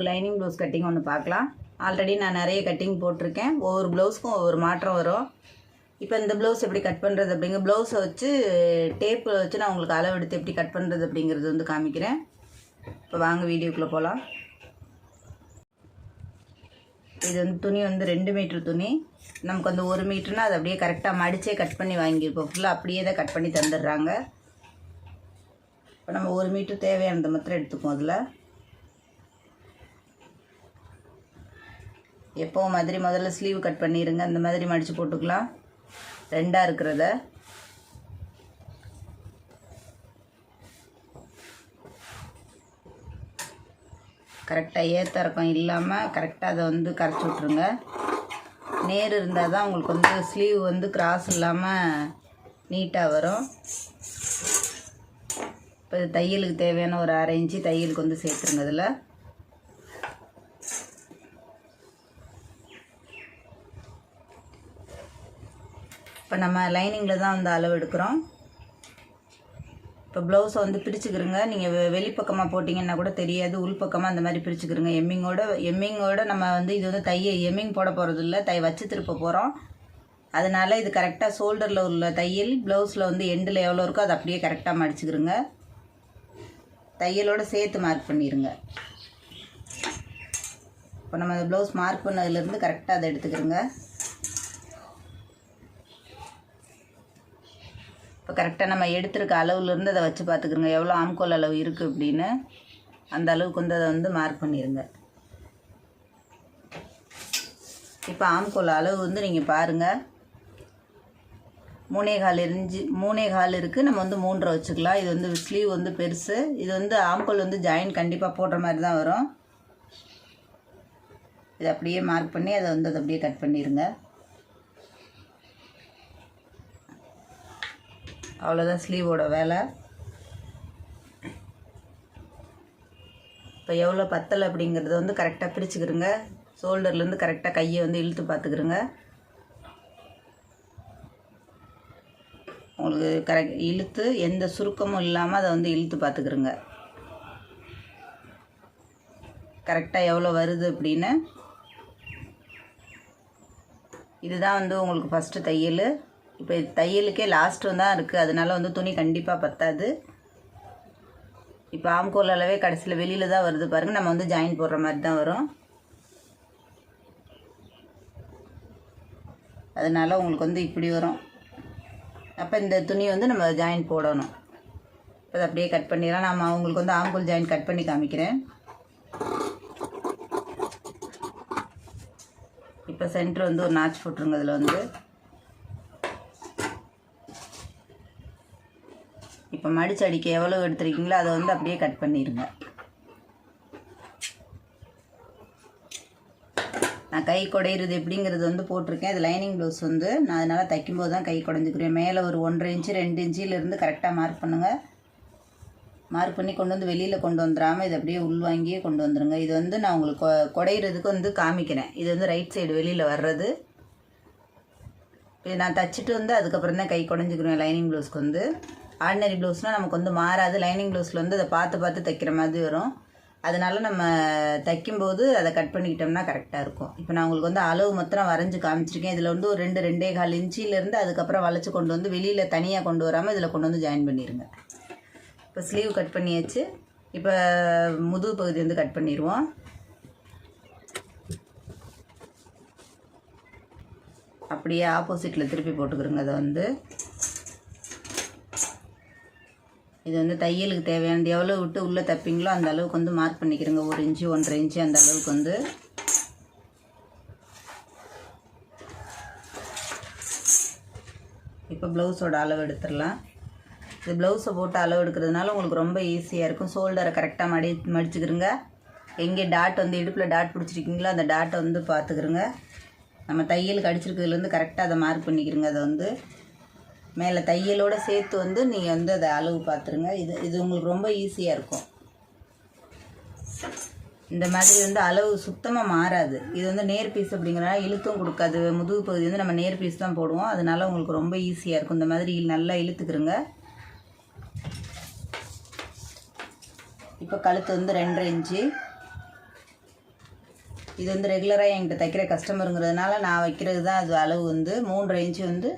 ஒரு lining blouse cutting ஒன்று பார்க்கலாம். ஆல்ரெடி நான் நிறைய கட்டிங் போட்டிருக்கேன். ஒவ்வொரு ப்ளவுஸ்க்கும் ஒவ்வொரு மாற்றம் வரும். இப்போ இந்த ப்ளவுஸ் எப்படி கட் பண்ணுறது அப்படிங்க ப்ளவுஸை வச்சு டேப்பில் வச்சு நான் உங்களுக்கு அளவு எடுத்து எப்படி கட் பண்ணுறது அப்படிங்கிறது வந்து காமிக்கிறேன். இப்போ வாங்க வீடியோக்குள்ளே போகலாம் இது வந்து துணி வந்து ரெண்டு மீட்ரு துணி. நமக்கு வந்து ஒரு மீட்டர்னா அது அப்படியே கரெக்டாக மடித்தே கட் பண்ணி வாங்கியிருப்போம். ஃபுல்லாக அப்படியே தான் கட் பண்ணி தந்துடுறாங்க. இப்போ நம்ம ஒரு மீட்ரு தேவையானதை மாத்திரம் எடுத்துக்குவோம் அதில். எப்போவும் மாதிரி முதல்ல ஸ்லீவ் கட் பண்ணிடுங்க அந்த மாதிரி மடித்து போட்டுக்கலாம். ரெண்டாக இருக்கிறத. கரெக்டாக ஏத்தரக்கம் இல்லாமல் கரெக்டாக அதை வந்து கரைச்சி விட்ருங்க நேர் இருந்தால் தான் உங்களுக்கு வந்து ஸ்லீவ் வந்து கிராஸ் இல்லாமல் நீட்டாக வரும். இப்போ தையலுக்கு தேவையான ஒரு அரை இன்ச்சு தையலுக்கு வந்து சேர்த்துருங்க அதில் இப்போ நம்ம லைனிங்கில் தான் வந்து அளவு எடுக்கிறோம். இப்போ ப்ளவுஸை வந்து பிரிச்சுக்கிறோங்க நீங்கள் வெ வெளிப்பக்கமாக போட்டிங்கன்னா கூட தெரியாது. உள்பக்கமாக அந்த மாதிரி பிரிச்சுக்கிறோங்க எம்மிங்கோட எம்மிங்கோட நம்ம வந்து இது வந்து தையை எம்மிங் போட போகிறது இல்லை. தை வச்சு திருப்ப போகிறோம் அதனால் இது கரெக்டாக ஷோல்டரில் உள்ள தையல் ப்ளவுஸில் வந்து எண்டில் எவ்வளோ இருக்கோ அதை அப்படியே கரெக்டாக மடிச்சுக்கிறோங்க தையலோடு சேர்த்து மார்க் பண்ணிடுங்க இப்போ நம்ம அந்த ப்ளவுஸ் மார்க் பண்ணதுலேருந்து கரெக்டாக அதை எடுத்துக்கிறோங்க இப்போ கரெக்டாக நம்ம எடுத்திருக்க அளவுலேருந்து அதை வச்சு பார்த்துக்கிறோங்க எவ்வளோ ஆம்கோல் அளவு இருக்குது அப்படின்னு அந்த அளவுக்கு வந்து அதை வந்து மார்க் பண்ணிடுங்க இப்போ ஆம்கோல் அளவு வந்து நீங்கள் பாருங்கள் மூணே கால் இருந்து மூணே கால் இருக்குது நம்ம வந்து மூன்றரை வச்சுக்கலாம். இது வந்து ஸ்லீவ் வந்து பெருசு. இது வந்து ஆம்கோல் வந்து ஜாயின் கண்டிப்பாக போடுற மாதிரி தான் வரும். இதை அப்படியே மார்க் பண்ணி அதை வந்து அதை அப்படியே கட் பண்ணிடுங்க அவ்வளோதான் ஸ்லீவோட வேலை. இப்போ எவ்வளோ பத்தலை அப்படிங்கிறத வந்து கரெக்டாக பிரிச்சுக்கிறோங்க ஷோல்டர்லேருந்து கரெக்டாக கையை வந்து இழுத்து பார்த்துக்கிறோங்க உங்களுக்கு கரெக்ட் இழுத்து எந்த சுருக்கமும் இல்லாமல் அதை வந்து இழுத்து பார்த்துக்கிறோங்க கரெக்டாக எவ்வளோ வருது அப்படின்னு. இதுதான் வந்து உங்களுக்கு ஃபஸ்ட்டு தையல். இப்போ தையலுக்கே லாஸ்ட்டு தான் இருக்குது அதனால வந்து துணி கண்டிப்பாக பத்தாது. இப்போ ஆம்கோல் அளவே கடைசியில் வெளியில் தான் வருது பாருங்கள் நம்ம வந்து ஜாயின் போடுற மாதிரி தான் வரும். அதனால் உங்களுக்கு வந்து இப்படி வரும். அப்போ இந்த துணி வந்து நம்ம ஜாயின் போடணும். அதை அப்படியே கட் பண்ணிடலாம். நான் அவங்களுக்கு வந்து ஆம்கோல் ஜாயின் கட் பண்ணி காமிக்கிறேன். இப்போ சென்டர் வந்து ஒரு நாச் போட்டுருங்க அதில் வந்து. இப்போ மடிச்சு அடிக்க எவ்வளோ எடுத்துருக்கீங்களோ அதை வந்து அப்படியே கட் பண்ணிடுங்க நான் கை குடையிறது எப்படிங்கிறது வந்து போட்டிருக்கேன். இது லைனிங் ப்ளவுஸ் வந்து நான் அதனால் தைக்கும்போது தான் கை குடைஞ்சிக்கிறேன். மேலே ஒரு ஒன்றரை இன்ச்சு ரெண்டு இன்ச்சிலேருந்து கரெக்டாக மார்க் பண்ணுங்கள் மார்க் பண்ணி கொண்டு வந்து வெளியில் கொண்டு வந்துடாமல் இது அப்படியே உள்வாங்கியே கொண்டு வந்துடுங்க இது வந்து நான் உங்களுக்கு கொ- குடையிறதுக்கு வந்து காமிக்கிறேன். இது வந்து ரைட் சைடு வெளியில் வர்றது. இது நான் தச்சுட்டு வந்து அதுக்கப்புறம் தான் கை குடைஞ்சிக்கிறேன் லைனிங் ப்ளவுஸ்க்கு வந்து. ஆர்டினரி ப்ளவுஸ்னால் நமக்கு வந்து மாறாது. லைனிங் ப்ளவுஸில் வந்து அதை பார்த்து பார்த்து தைக்கிற மாதிரி வரும். அதனால் நம்ம தைக்கும்போது அதை கட் பண்ணிக்கிட்டோம்னா கரெக்டாக இருக்கும். இப்போ நான் உங்களுக்கு வந்து அளவு மாத்திரம் வரைஞ்சி காமிச்சிருக்கேன். இதில் வந்து ஒரு ரெண்டு ரெண்டே கால் இன்ச்சிலேருந்து அதுக்கப்புறம் வளைச்சி கொண்டு வந்து வெளியில் தனியாக கொண்டு வராமல் இதில் கொண்டு வந்து ஜாயின் பண்ணிடுங்க இப்போ ஸ்லீவ் கட் பண்ணியாச்சு. இப்போ முதுகு பகுதி வந்து கட் பண்ணிடுவோம் அப்படியே ஆப்போசிட்டில் திருப்பி போட்டுக்கிறோங்க அதை வந்து. இது வந்து தையலுக்கு தேவையானது எவ்வளோ விட்டு உள்ளே தைப்பீங்களோ அந்த அளவுக்கு வந்து மார்க் பண்ணிக்கிறோங்க. ஒரு இன்ச்சு ஒன்றரை இன்ச்சு அந்த அளவுக்கு வந்து. இப்போ ப்ளவுஸோட அளவு எடுத்துடலாம். இது ப்ளவுஸை போட்டு அளவு எடுக்கிறதுனால உங்களுக்கு ரொம்ப ஈஸியாக இருக்கும். ஷோல்டரை கரெக்டாக மடி மடிச்சுக்கிறோங்க. எங்கே டாட் வந்து இடுப்பில் டாட் பிடிச்சிருக்கீங்களோ அந்த டாட்டை வந்து பார்த்துக்கிறோங்க. நம்ம தையலுக்கு அடிச்சிருக்கிறதுலேருந்து கரெக்டாக அதை மார்க் பண்ணிக்கிறோங்க. அதை வந்து மேலே தையலோடு சேர்த்து வந்து நீங்கள் வந்து அதை அளவு பார்த்துருங்க. இது இது உங்களுக்கு ரொம்ப ஈஸியாக இருக்கும். இந்த மாதிரி வந்து அளவு சுத்தமாக மாறாது. இது வந்து நேர் பீஸ் அப்படிங்கிறனால இழுத்தும் கொடுக்காது. முதுகு பகுதி வந்து நம்ம நேர் பீஸ் தான் போடுவோம். அதனால உங்களுக்கு ரொம்ப ஈஸியாக இருக்கும். இந்த மாதிரி நல்லா இழுத்துக்கிறோங்க இப்போ கழுத்து வந்து ரெண்டரை இன்ச்சு. இது வந்து ரெகுலராக என்கிட்ட தைக்கிற கஸ்டமருங்கிறதுனால நான் வைக்கிறது தான் அது அளவு வந்து. மூன்றரை இன்ச்சு வந்து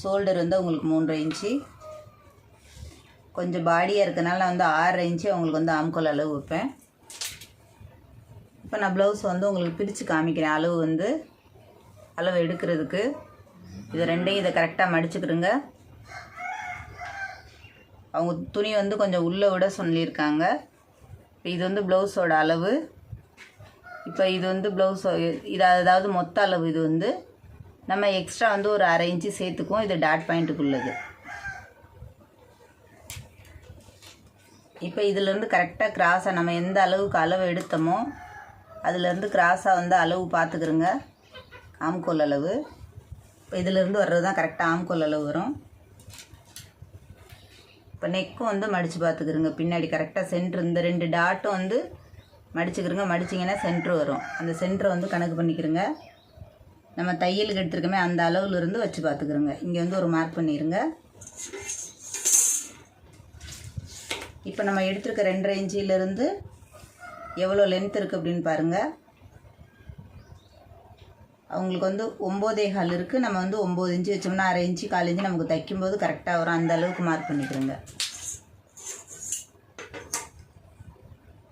ஷோல்டர் வந்து உங்களுக்கு மூன்றரை இன்ச்சு கொஞ்சம் பாடியாக இருக்கனால நான் வந்து ஆறரை இன்ச்சு உங்களுக்கு வந்து ஆம்கோல் அளவு வைப்பேன். இப்போ நான் ப்ளவுஸ் வந்து உங்களுக்கு பிரித்து காமிக்கிறேன். அளவு வந்து அளவு எடுக்கிறதுக்கு. இது ரெண்டையும் இதை கரெக்டாக மடிச்சுக்கிடுங்க. அவங்க துணி வந்து கொஞ்சம் உள்ளே விட சொல்லியிருக்காங்க. இப்போ இது வந்து ப்ளவுஸோட அளவு. இப்போ இது வந்து ப்ளவுஸ் இது அதாவது மொத்த அளவு இது வந்து நம்ம எக்ஸ்ட்ரா வந்து ஒரு அரை இன்ச்சு சேர்த்துக்குவோம். இது டாட் பாயிண்ட்டுக்குள்ளது இப்போ இதிலேருந்து கரெக்டாக கிராஸாக நம்ம எந்த அளவுக்கு அளவு எடுத்தோமோ அதுலேருந்து கிராஸாக வந்து அளவு பார்த்துக்கிறோங்க. ஆம்கோல் அளவு. இப்போ இதிலேருந்து வர்றது தான் கரெக்டாக ஆம்கோல் அளவு வரும். இப்போ நெக்கும் வந்து மடித்து பார்த்துக்கிறோங்க. பின்னாடி கரெக்டாக சென்ட்ரு இந்த ரெண்டு டாட்டும் வந்து மடிச்சுக்கிறோங்க. மடிச்சிங்கன்னா சென்ட்ரு வரும். அந்த சென்டரை வந்து கணக்கு பண்ணிக்கிறோங்க. நம்ம தையலுக்கு எடுத்துருக்கோமே அந்த அளவுல இருந்து வச்சு பார்த்துக்குறோங்க. இங்கே வந்து ஒரு மார்க் பண்ணிடுங்க இப்போ நம்ம எடுத்திருக்க ரெண்டரை இன்ச்சிலேருந்து எவ்வளோ லென்த் இருக்குது அப்படின்னு பாருங்கள் அவங்களுக்கு வந்து ஒம்போதே கால் இருக்குது நம்ம வந்து ஒம்பது இன்ச்சு வச்சோம்னா அரை இன்ச்சு கால் இன்ச்சு நமக்கு தைக்கும்போது கரெக்டாக வரும். அந்த அளவுக்கு மார்க் பண்ணிக்கிறோங்க.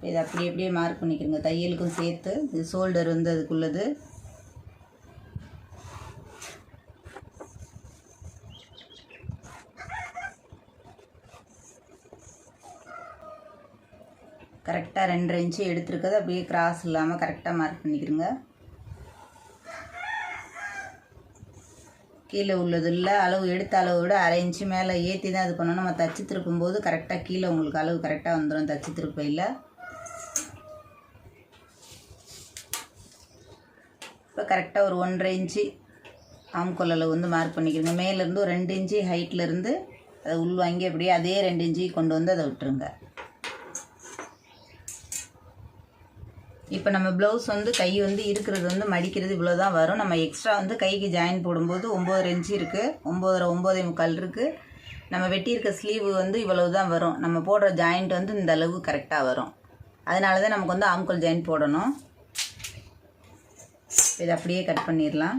இதை அப்படி அப்படியே மார்க் பண்ணிக்கிறோங்க. தையலுக்கும் சேர்த்து இது ஷோல்டர் வந்து அதுக்குள்ளது. கரெக்டாக ரெண்டு இன்ச்சு எடுத்துருக்கிறது. அப்படியே கிராஸ் இல்லாமல் கரெக்டாக மார்க் பண்ணிக்கிறோங்க கீழே உள்ளது இல்லை. அளவு எடுத்த அளவு விட அரை இன்ச்சு மேலே ஏற்றி தான் இது பண்ணணும். நம்ம தச்சு திருப்பும்போது கரெக்டாக கீழே உங்களுக்கு அளவு கரெக்டாக வந்துடும் தச்சு திருப்பையில் இப்போ கரெக்டாக ஒரு ஒன்றரை இன்ச்சு ஆம்கோல் அளவு வந்து மார்க் பண்ணிக்கிறோங்க மேலேருந்து ஒரு ரெண்டு இன்ச்சு ஹைட்லேருந்து அதை உள்வாங்கி அப்படியே அதே ரெண்டு இன்ச்சு கொண்டு வந்து அதை விட்டுருங்க. இப்போ நம்ம ப்ளவுஸ் வந்து கை வந்து இருக்கிறது வந்து மடிக்கிறது இவ்வளோ தான் வரும். நம்ம எக்ஸ்ட்ரா வந்து கைக்கு ஜாயின் போடும்போது ஒம்பது இன்ச்சு இருக்குது ஒம்போதரை ஒம்போதே முக்கால் இருக்குது நம்ம வெட்டியிருக்க ஸ்லீவ் வந்து இவ்வளவு தான் வரும். நம்ம போடுற ஜாயிண்ட் வந்து இந்த அளவு கரெக்டாக வரும். அதனால தான் நமக்கு வந்து ஆம்கோல் ஜாயின் போடணும். இதை அப்படியே கட் பண்ணிடலாம்.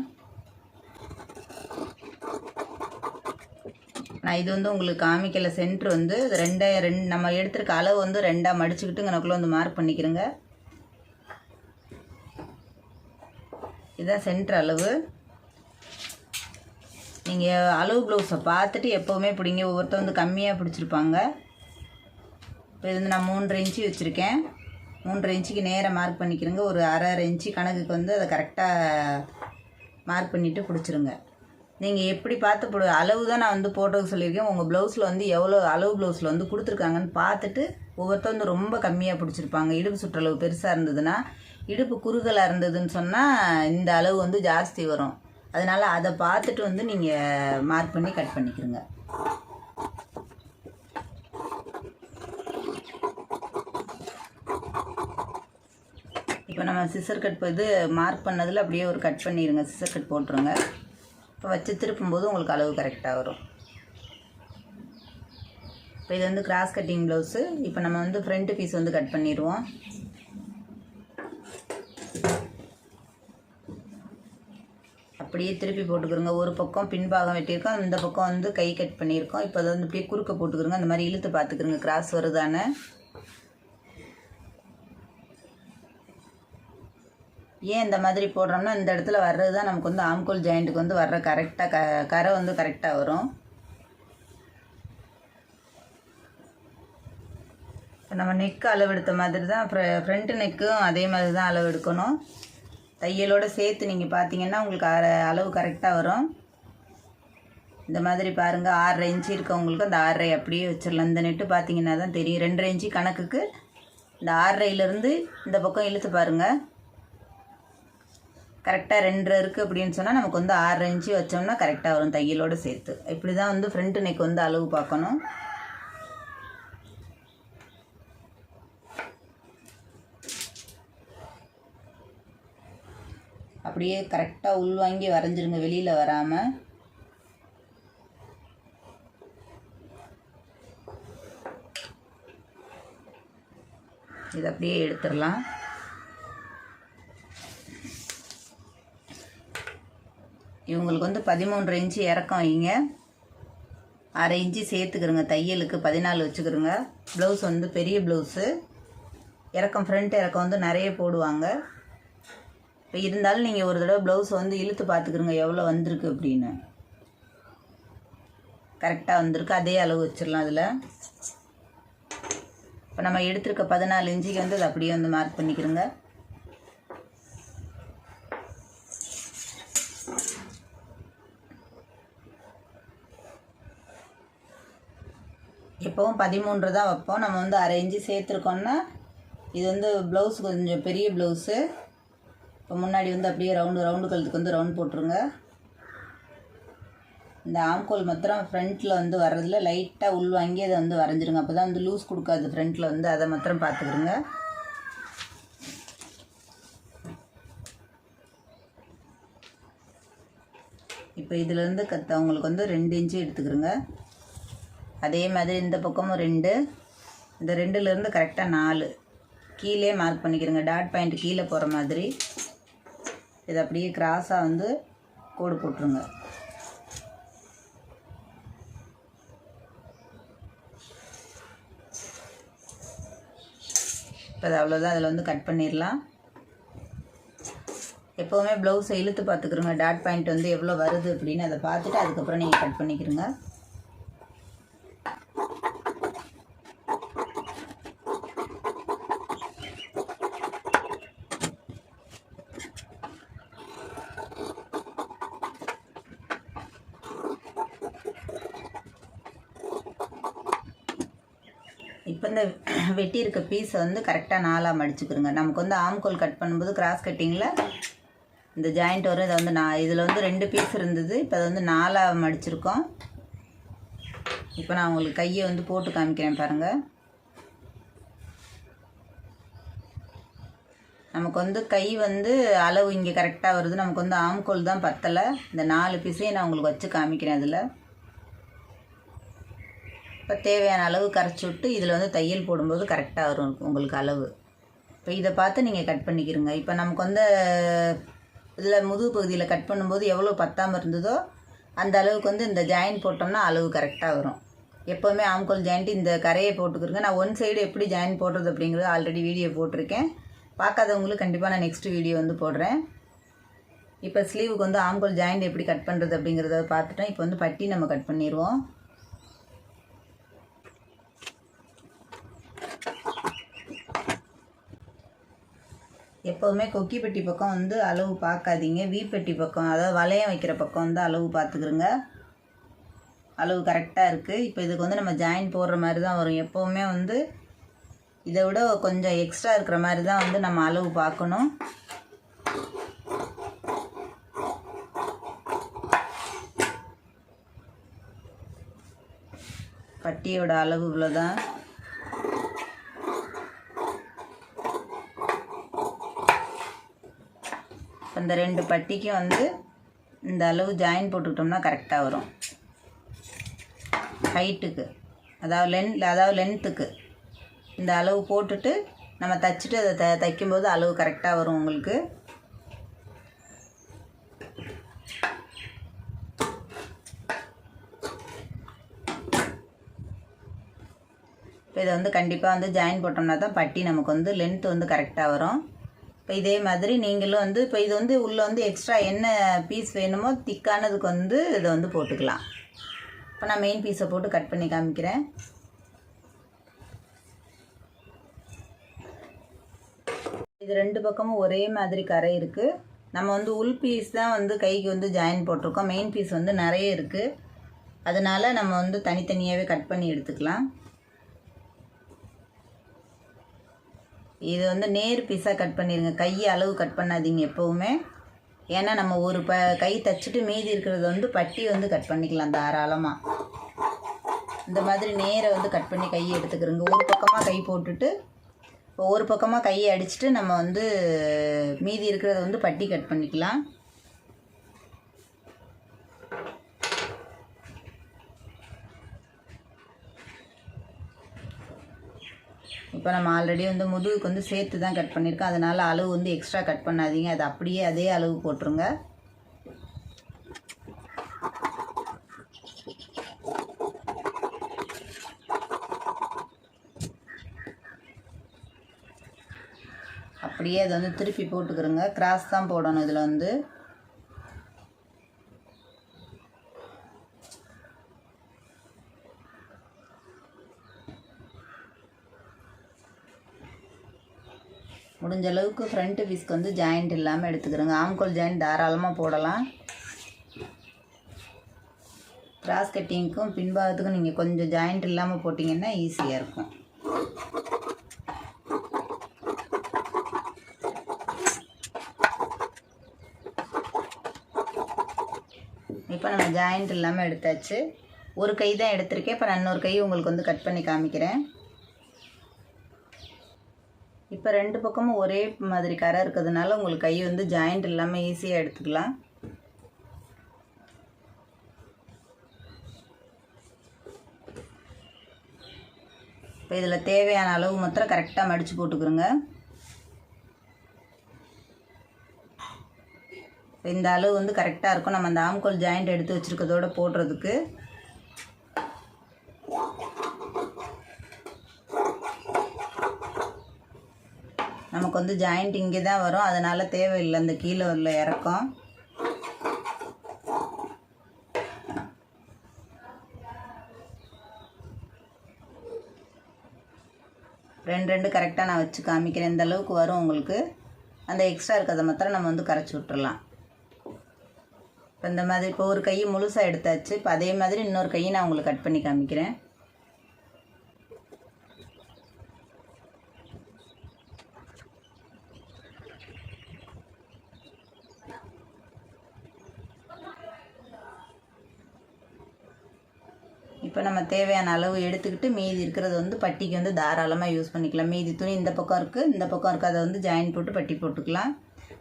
நான் இது வந்து உங்களுக்கு காமிக்கல சென்ட்ரு வந்து ரெண்டை ரெண்டு நம்ம எடுத்திருக்க அளவு வந்து ரெண்டாக மடிச்சுக்கிட்டு எனக்குள்ளே வந்து மார்க் பண்ணிக்கிறேங்க. இதுதான் சென்டர் அளவு. நீங்கள் அளவு ப்ளவுஸை பார்த்துட்டு எப்போவுமே பிடிங்க. ஒவ்வொருத்தர் வந்து கம்மியாக பிடிச்சிருப்பாங்க. இப்போ இது வந்து நான் மூன்றரை இன்ச்சு வச்சுருக்கேன். மூன்றரை இன்ச்சுக்கு நேராக மார்க் பண்ணிக்கிறேங்க. ஒரு அரை அரை இன்ச்சு கணக்குக்கு வந்து அதை கரெக்டாக மார்க் பண்ணிவிட்டு பிடிச்சிருங்க. நீங்கள் எப்படி பார்த்து போடு அளவு தான் நான் வந்து போட்டோக்கு சொல்லியிருக்கேன். உங்கள் ப்ளவுஸில் வந்து எவ்வளோ அளவு ப்ளவுஸில் வந்து கொடுத்துருக்காங்கன்னு பார்த்துட்டு ஒவ்வொருத்தர் வந்து ரொம்ப கம்மியாக பிடிச்சிருப்பாங்க. இடுப்பு சுற்றளவு பெருசாக இருந்ததுன்னா இடுப்பு குறுகலாக இருந்ததுன்னு சொன்னால் இந்த அளவு வந்து ஜாஸ்தி வரும். அதனால் அதை பார்த்துட்டு வந்து நீங்கள் மார்க் பண்ணி கட் பண்ணிக்கிறங்க இப்போ நம்ம சிசர் கட் இது மார்க் பண்ணதில் அப்படியே ஒரு கட் பண்ணிடுங்க சிசர் கட் போட்டுருங்க. இப்போ வச்சு திருப்பும்போது உங்களுக்கு அளவு கரெக்டாக வரும். இப்போ இது வந்து கிராஸ் கட்டிங் ப்ளவுஸு இப்போ நம்ம வந்து ஃப்ரண்ட் பீஸ் வந்து கட் பண்ணிடுவோம். அப்படியே திருப்பி போட்டுக்கிறோங்க. ஒரு பக்கம் பின்பாகம் வெட்டியிருக்கோம். இந்த பக்கம் வந்து கை கட் பண்ணியிருக்கோம். இப்போ அதை வந்து இப்படியே குறுக்க போட்டுக்கிறோங்க. அந்த மாதிரி இழுத்து பார்த்துக்கிறோங்க. கிராஸ் வருதானே ஏன் இந்த மாதிரி போடுறோம்னா இந்த இடத்துல வர்றது தான் நமக்கு வந்து ஆம்கோல் ஜாயிண்ட்டுக்கு வந்து வர்ற கரெக்டாக க கரை வந்து கரெக்டாக வரும். இப்போ நம்ம நெக் அளவு எடுத்த மாதிரி தான் ஃப்ர ஃப்ரண்ட் நெக்கும் அதே மாதிரி தான் அளவு எடுக்கணும் தையலோடு சேர்த்து நீங்கள் பார்த்தீங்கன்னா உங்களுக்கு அளவு கரெக்டாக வரும். இந்த மாதிரி பாருங்கள் ஆறரை இன்ச்சு இருக்கவங்களுக்கு அந்த ஆறரை அப்படியே வச்சிடலாம் இந்த நெட்டு பார்த்தீங்கன்னா தான் தெரியும். ரெண்டரை இன்ச்சு கணக்குக்கு இந்த ஆறரையிலேருந்து இந்த பக்கம் இழுத்து பாருங்கள் கரெக்டாக ரெண்டரை இருக்குது அப்படின்னு சொன்னால் நமக்கு வந்து ஆறரை இன்ச்சு வச்சோம்னா கரெக்டாக வரும் தையலோடு சேர்த்து. இப்படி தான் வந்து ஃப்ரண்ட் நெக் வந்து அளவு பார்க்கணும். அப்படியே கரெக்டாக உள்வாங்கி வரைஞ்சிருங்க வெளியில் வராமல் இதை அப்படியே எடுத்துடலாம். இவங்களுக்கு வந்து பதிமூன்று இன்ச்சு இறக்கம் வைங்க. அரை இன்ச்சு சேர்த்துக்கிறோங்க தையலுக்கு பதினாலு வச்சுக்கிறோங்க. ப்ளவுஸ் வந்து பெரிய ப்ளவுஸு. இறக்கம் ஃப்ரண்ட் இறக்கம் வந்து நிறைய போடுவாங்க. இப்போ இருந்தாலும் நீங்கள் ஒரு தடவை ப்ளவுஸ் வந்து இழுத்து பார்த்துக்குருங்க எவ்வளோ வந்திருக்கு அப்படின்னு. கரெக்டாக வந்திருக்கு. அதே அளவு வச்சிடலாம் அதில். இப்போ நம்ம எடுத்திருக்க பதினாலு இன்ச்சுக்கு வந்து அதை அப்படியே வந்து மார்க் பண்ணிக்கிறோங்க எப்போவும் பதிமூன்று தான் வைப்போம். நம்ம வந்து அரை இன்ச்சு சேர்த்துருக்கோன்னா இது வந்து ப்ளவுஸ் கொஞ்சம் பெரிய ப்ளவுஸு இப்போ முன்னாடி வந்து அப்படியே ரவுண்டு ரவுண்டு கழுத்துக்கு வந்து ரவுண்ட் போட்டுருங்க. இந்த ஆம்கோல் மாத்திரம் ஃப்ரண்ட்டில் வந்து வர்றதில் லைட்டாக உள் வாங்கி அதை வந்து வரைஞ்சிருங்க. அப்போ தான் வந்து லூஸ் கொடுக்காது. ஃப்ரண்ட்டில் வந்து அதை மாத்திரம் பார்த்துக்கிடுங்க. இப்போ இதுலேருந்து கத்த அவங்களுக்கு வந்து ரெண்டு இன்ச்சு எடுத்துக்கிறோங்க அதே மாதிரி இந்த பக்கமும் ரெண்டு. இந்த ரெண்டுலேருந்து கரெக்டாக நாலு. கீழே மார்க் பண்ணிக்கிறோங்க டாட் பாயிண்ட் கீழே போகிற மாதிரி. இதை அப்படியே கிராஸாக வந்து கோடு போட்டுருங்க. இப்போ அது அவ்வளோதான் அதில் வந்து கட் பண்ணிடலாம். எப்போவுமே ப்ளவுஸை இழுத்து பார்த்துக்குறோங்க டாட் பாயிண்ட் வந்து எவ்வளோ வருது அப்படின்னு அதை பார்த்துட்டு அதுக்கப்புறம் நீங்கள் கட் பண்ணிக்கிறோங்க இப்போ இந்த வெட்டி இருக்க பீஸை வந்து கரெக்டாக நாலாக மடிச்சுக்கிறோங்க நமக்கு வந்து ஆம்கோல் கட் பண்ணும்போது கிராஸ் கட்டிங்கில் இந்த ஜாயிண்ட் வரும் இதை வந்து நான் இதில் வந்து ரெண்டு பீஸ் இருந்தது. இப்போ அதை வந்து நாலாக மடிச்சிருக்கோம். இப்போ நான் உங்களுக்கு கையை வந்து போட்டு காமிக்கிறேன் பாருங்கள் நமக்கு வந்து கை வந்து அளவு இங்கே கரெக்டாக வருது. நமக்கு வந்து ஆம்கோல் தான் பத்தலை. இந்த நாலு பீஸையும் நான் உங்களுக்கு வச்சு காமிக்கிறேன் அதில். இப்போ தேவையான அளவு கரைச்சி விட்டு இதில் வந்து தையல் போடும்போது கரெக்டாக வரும் உங்களுக்கு அளவு. இப்போ இதை பார்த்து நீங்கள் கட் பண்ணிக்கிறங்க இப்போ நமக்கு வந்து இதில் முதுகு பகுதியில் கட் பண்ணும்போது எவ்வளோ பத்தாமல் இருந்ததோ அந்த அளவுக்கு வந்து இந்த ஜாயின் போட்டோம்னா அளவு கரெக்டாக வரும். எப்போவுமே ஆம்கோல் ஜாயிண்ட் இந்த கரையை போட்டுக்கிறங்க நான் ஒன் சைடு எப்படி ஜாயின் போடுறது அப்படிங்கிறது ஆல்ரெடி வீடியோ போட்டிருக்கேன். பார்க்காதவங்களுக்கு கண்டிப்பாக நான் நெக்ஸ்ட் வீடியோ வந்து போடுறேன். இப்போ ஸ்லீவுக்கு வந்து ஆம்கோல் ஜாயிண்ட் எப்படி கட் பண்ணுறது அப்படிங்கிறத பார்த்துட்டோம். இப்போ வந்து பட்டி நம்ம கட் பண்ணிடுவோம். எப்போதுமே கொக்கி பெட்டி பக்கம் வந்து அளவு பார்க்காதீங்க. வீப்பெட்டி பக்கம் அதாவது வளையம் வைக்கிற பக்கம் வந்து அளவு பார்த்துக்குருங்க. அளவு கரெக்டாக இருக்குது இப்போ இதுக்கு வந்து நம்ம ஜாயின் போடுற மாதிரி தான் வரும். எப்போவுமே வந்து இதை விட கொஞ்சம் எக்ஸ்ட்ரா இருக்கிற மாதிரி தான் வந்து நம்ம அளவு பார்க்கணும். பட்டியோட அளவு இவ்வளோதான் இப்போ இந்த ரெண்டு பட்டிக்கும் வந்து இந்த அளவு ஜாயின் போட்டுக்கிட்டோம்னா கரெக்டாக வரும். ஹைட்டுக்கு அதாவது லென் அதாவது லென்த்துக்கு இந்த அளவு போட்டுட்டு நம்ம தைச்சிட்டு அதை த தைக்கும்போது அளவு கரெக்டாக வரும் உங்களுக்கு. இப்போ இதை வந்து கண்டிப்பாக வந்து ஜாயின் போட்டோம்னா தான் பட்டி நமக்கு வந்து லென்த் வந்து கரெக்டாக வரும். இப்போ இதே மாதிரி நீங்களும் வந்து இப்போ இது வந்து உள்ளே வந்து எக்ஸ்ட்ரா என்ன பீஸ் வேணுமோ திக்கானதுக்கு வந்து இதை வந்து போட்டுக்கலாம். இப்போ நான் மெயின் பீஸை போட்டு கட் பண்ணி காமிக்கிறேன். இது ரெண்டு பக்கமும் ஒரே மாதிரி கரை இருக்குது நம்ம வந்து உள் பீஸ் தான் வந்து கைக்கு வந்து ஜாயின் போட்டிருக்கோம். மெயின் பீஸ் வந்து நிறைய இருக்குது அதனால் நம்ம வந்து தனித்தனியாகவே கட் பண்ணி எடுத்துக்கலாம். இது வந்து நேர் பீஸாக கட் பண்ணிடுங்க கையை அளவு கட் பண்ணாதீங்க எப்போவுமே. ஏன்னா நம்ம ஒரு ப கை தச்சுட்டு மீதி இருக்கிறத வந்து பட்டி வந்து கட் பண்ணிக்கலாம் தாராளமாக இந்த மாதிரி நேரை வந்து கட் பண்ணி கையை எடுத்துக்கிறோங்க. ஒரு பக்கமாக கை போட்டுட்டு ஒரு பக்கமாக கையை அடிச்சுட்டு நம்ம வந்து மீதி இருக்கிறத வந்து பட்டி கட் பண்ணிக்கலாம். இப்போ நம்ம ஆல்ரெடி வந்து முதுகுக்கு வந்து சேர்த்து தான் கட் பண்ணியிருக்கோம் அதனால் அளவு வந்து எக்ஸ்ட்ரா கட் பண்ணாதீங்க. அது அப்படியே அதே அளவு போட்டுருங்க. அப்படியே அதை வந்து திருப்பி போட்டுக்கிறோங்க. கிராஸ் தான் போடணும் இதில் வந்து. முடிஞ்ச அளவுக்கு ஃப்ரண்ட்டு பீஸ்க்கு வந்து ஜாயிண்ட் இல்லாமல் எடுத்துக்கிறோங்க. ஆம்கோல் ஜாயிண்ட் தாராளமாக போடலாம். கிராஸ் கட்டிங்க்கும் பின்பாகத்துக்கும் நீங்கள் கொஞ்சம் ஜாயிண்ட் இல்லாமல் போட்டிங்கன்னா ஈஸியாக இருக்கும். இப்போ நம்ம ஜாயிண்ட் இல்லாமல் எடுத்தாச்சு. ஒரு கை தான் எடுத்திருக்கேன். இப்போ நான் இன்னொரு கை உங்களுக்கு வந்து கட் பண்ணி காமிக்கிறேன். இப்போ ரெண்டு பக்கமும் ஒரே மாதிரி கரை இருக்கிறதுனால உங்களுக்கு கை வந்து ஜாயிண்ட் இல்லாமல் ஈஸியாக எடுத்துக்கலாம். இப்போ இதில் தேவையான அளவு மாத்திரம் கரெக்டாக மடித்து போட்டுக்கிறோங்க. இப்போ இந்த அளவு வந்து கரெக்டாக இருக்கும். நம்ம அந்த ஆம்கோல் ஜாயிண்ட் எடுத்து வச்சுருக்கதோட போடுறதுக்கு. நமக்கு வந்து ஜாயிண்ட் இங்கே தான் வரும். அதனால் தேவையில்லை. அந்த கீழே உள்ள இறக்கம். ரெண்டு ரெண்டு கரெக்டாக நான் வச்சு காமிக்கிறேன். இந்த அளவுக்கு வரும் உங்களுக்கு. அந்த எக்ஸ்ட்ரா இருக்கிறத மாத்திரம் நம்ம வந்து கரைச்சி விட்டுறலாம். இப்போ இந்த மாதிரி இப்போ ஒரு கையை முழுசாக எடுத்தாச்சு. இப்போ அதே மாதிரி இன்னொரு கையை நான் உங்களுக்கு கட் பண்ணி காமிக்கிறேன். இப்போ நம்ம தேவையான அளவு எடுத்துக்கிட்டு மீதி இருக்கிறது வந்து பட்டிக்கு வந்து தாராளமாக யூஸ் பண்ணிக்கலாம். மீதி துணி இந்த பக்கம் இருக்குது இந்த பக்கம் இருக்குது அதை வந்து ஜாயின் போட்டு பட்டி போட்டுக்கலாம்.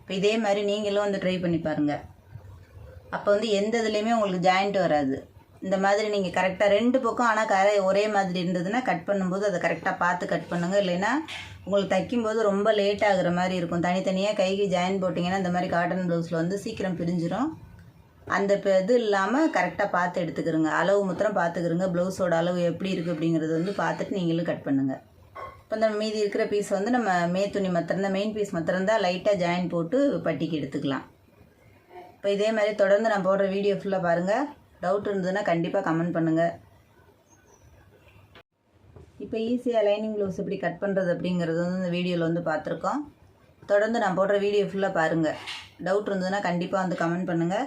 இப்போ இதே மாதிரி நீங்களும் வந்து ட்ரை பண்ணி பாருங்கள் அப்போ வந்து எந்த இதுலேயுமே உங்களுக்கு ஜாயிண்ட் வராது. இந்த மாதிரி நீங்கள் கரெக்டாக ரெண்டு பக்கம் ஆனால் கரை ஒரே மாதிரி இருந்ததுன்னா கட் பண்ணும்போது அதை கரெக்டாக பார்த்து கட் பண்ணுங்கள் இல்லைன்னா உங்களுக்கு தைக்கும்போது ரொம்ப லேட் ஆகுற மாதிரி இருக்கும். தனித்தனியாக கைக்கு ஜாயின் போட்டிங்கன்னா இந்த மாதிரி காட்டன் ப்ளவுஸில் வந்து சீக்கிரம் பிரிஞ்சிடும் அந்த இப்போ இது இல்லாமல் கரெக்டாக பார்த்து எடுத்துக்கிறோங்க. அளவு மாத்திரம் பார்த்துக்கிறோங்க. ப்ளவுஸோட அளவு எப்படி இருக்குது அப்படிங்கிறது வந்து பார்த்துட்டு நீங்களும் கட் பண்ணுங்கள் இப்போ இந்த மீதி இருக்கிற பீஸ் வந்து நம்ம மே துணி மத்திரந்தான் மெயின் பீஸ் மாத்திரம்தான் லைட்டாக ஜாயின் போட்டு பட்டிக்கு எடுத்துக்கலாம். இப்போ இதே மாதிரி தொடர்ந்து நான் போடுற வீடியோ ஃபுல்லாக பாருங்கள் டவுட் இருந்ததுன்னா கண்டிப்பாக கமெண்ட் பண்ணுங்கள் இப்போ ஈஸியாக லைனிங் ப்ளவுஸ் எப்படி கட் பண்ணுறது அப்படிங்கிறது வந்து இந்த வீடியோவில் வந்து பார்த்துருக்கோம். தொடர்ந்து நான் போடுற வீடியோ ஃபுல்லாக பாருங்கள் டவுட் இருந்ததுன்னா கண்டிப்பாக வந்து கமெண்ட் பண்ணுங்கள்